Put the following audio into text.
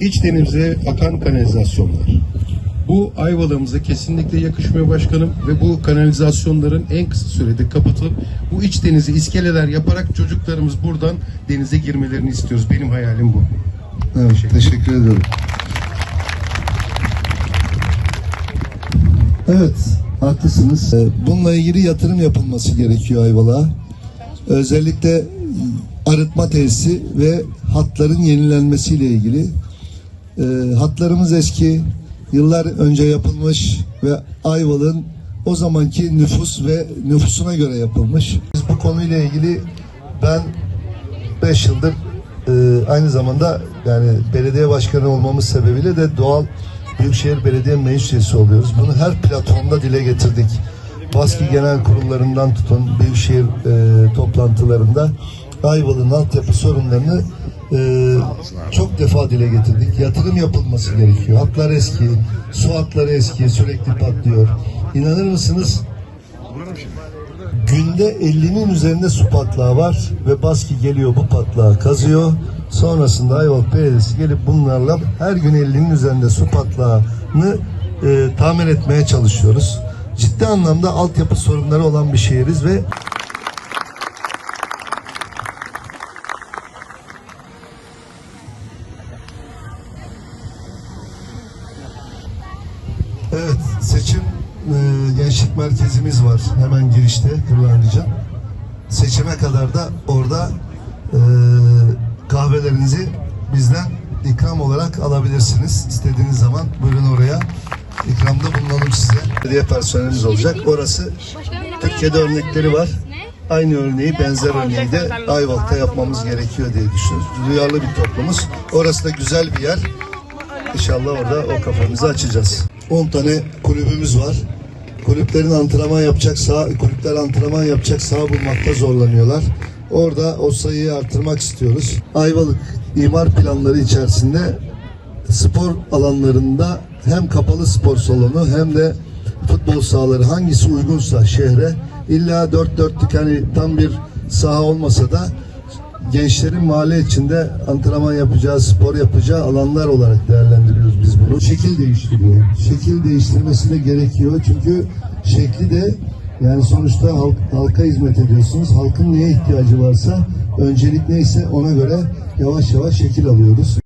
İç denize akan kanalizasyonlar. Bu Ayvalık'ımıza kesinlikle yakışmıyor başkanım ve bu kanalizasyonların en kısa sürede kapatılıp bu iç denizi iskeleler yaparak çocuklarımız buradan denize girmelerini istiyoruz. Benim hayalim bu. Evet, teşekkür ederim. Evet, haklısınız. Ee, Bununla ilgili yatırım yapılması gerekiyor Ayvalık'a. Özellikle arıtma tesisi ve hatların yenilenmesiyle ilgili. Ee, hatlarımız eski, yıllar önce yapılmış ve Ayvalık'ın o zamanki nüfus ve nüfusuna göre yapılmış. Biz bu konuyla ilgili ben 5 yıldır e, aynı zamanda yani belediye başkanı olmamız sebebiyle de doğal Büyükşehir Belediye Meclis Üyesi oluyoruz. Bunu her platformda dile getirdik. Baski genel kurullarından tutun Büyükşehir e, toplantılarında Ayvalık'ın altyapı sorunlarını e, çok defa dile getirdik. Yatırım yapılması gerekiyor. Hatlar eski, su hatları eski, sürekli patlıyor. İnanır mısınız? Günde 50'nin üzerinde su patlağı var ve Baski geliyor bu patlağı kazıyor. Sonrasında Ayvalık Belediyesi gelip bunlarla her gün 50'nin üzerinde su patlağını e, tamir etmeye çalışıyoruz. Ciddi anlamda altyapı sorunları olan bir şehiriz ve Evet, seçim e, gençlik merkezimiz var hemen girişte Kırlangıca. Seçime kadar da orada e, kahvelerinizi bizden ikram olarak alabilirsiniz. İstediğiniz zaman buyurun oraya. İkramda bulunalım size. Belediye personelimiz olacak. Orası Türkiye'de örnekleri var. Aynı örneği, benzer örneği de Ayvalık'ta yapmamız gerekiyor diye düşünüyoruz. Duyarlı bir toplumuz. Orası da güzel bir yer. İnşallah orada o kafamızı açacağız. 10 tane kulübümüz var. Kulüplerin antrenman yapacak sağ, kulüpler antrenman yapacak saha bulmakta zorlanıyorlar. Orada o sayıyı artırmak istiyoruz. Ayvalık imar planları içerisinde spor alanlarında hem kapalı spor salonu hem de futbol sahaları hangisi uygunsa şehre illa dört dörtlük hani tam bir saha olmasa da gençlerin mahalle içinde antrenman yapacağı, spor yapacağı alanlar olarak değerlendiriyoruz biz bunu. Şekil değiştiriyor. Şekil değiştirmesi de gerekiyor çünkü şekli de yani sonuçta halk, halka hizmet ediyorsunuz. Halkın neye ihtiyacı varsa öncelik neyse ona göre yavaş yavaş şekil alıyoruz.